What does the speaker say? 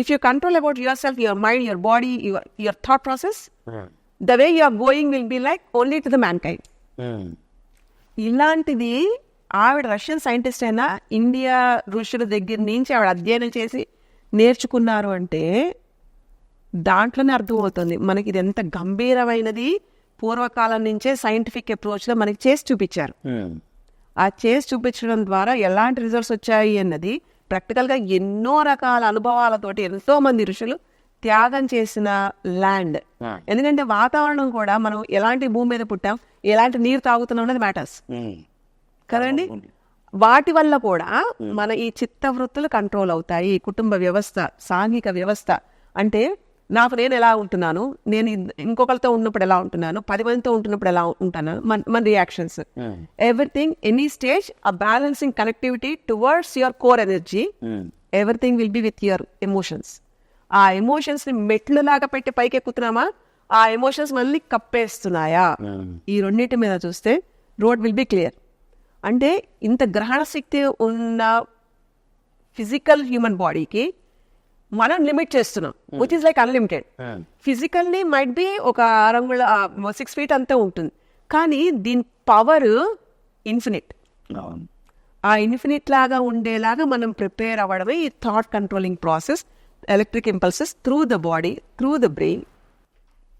If you control about your self your mind your body your your thought process the way you are going will be like only to the mankind ఇలాంటిది ఆవిడ Russian scientist అయినా India ఋషుల దగ్గర నుంచి ఆవిడ అధ్యయనం చేసి నేర్చుకున్నారు అంటే దాంట్లోనే అర్థమవుతుంది. మనకి ఇది ఎంత గంభీరమైనది. పూర్వకాలం నుంచే సైంటిఫిక్ అప్రోచ్లో మనకి చేసి చూపించారు. ఆ చేసి చూపించడం ద్వారా ఎలాంటి రిజల్ట్స్ వచ్చాయి అన్నది ప్రాక్టికల్గా ఎన్నో రకాల అనుభవాలతోటి ఎంతో మంది ఋషులు త్యాగం చేసిన ల్యాండ్. ఎందుకంటే వాతావరణం కూడా మనం ఎలాంటి భూమి మీద పుట్టాం ఎలాంటి నీరు తాగుతున్నాం అనేది మ్యాటర్స్ కదండి? వాటి వల్ల కూడా మన ఈ చిత్త వృత్తులు కంట్రోల్ అవుతాయి కుటుంబ వ్యవస్థ సాంఘిక వ్యవస్థ అంటే నాకు నేను ఎలా ఉంటున్నాను? నేను ఇంకొకరితో ఉన్నప్పుడు ఎలా ఉంటున్నాను? పది మందితో ఉంటున్నప్పుడు ఎలా ఉంటాను? మన మన రియాక్షన్స్ ఎవ్రీథింగ్ ఎనీ స్టేజ్ ఆ balancing connectivity towards your core energy everything will be with your emotions ఆ ఎమోషన్స్ని మెట్లు లాగా పెట్టి పైకి ఎక్కుతున్నామా ఆ ఎమోషన్స్ మళ్ళీ కప్పేస్తున్నాయా? ఈ రెండింటి మీద చూస్తే రోడ్ విల్ బి క్లియర్ అంటే ఇంత గ్రహణ శక్తి ఉన్న ఫిజికల్ హ్యూమన్ బాడీకి మనం లిమిట్ చేస్తున్నాం. Which is like unlimited physically might be ఒక రంగుల సిక్స్ ఫీట్ అంతే ఉంటుంది. కానీ దీని పవర్ ఇన్ఫినిట్ ఆ ఇన్ఫినిట్ లాగా ఉండేలాగా మనం ప్రిపేర్ అవ్వడమే ఈ thought controlling process electric impulses through the body through the brain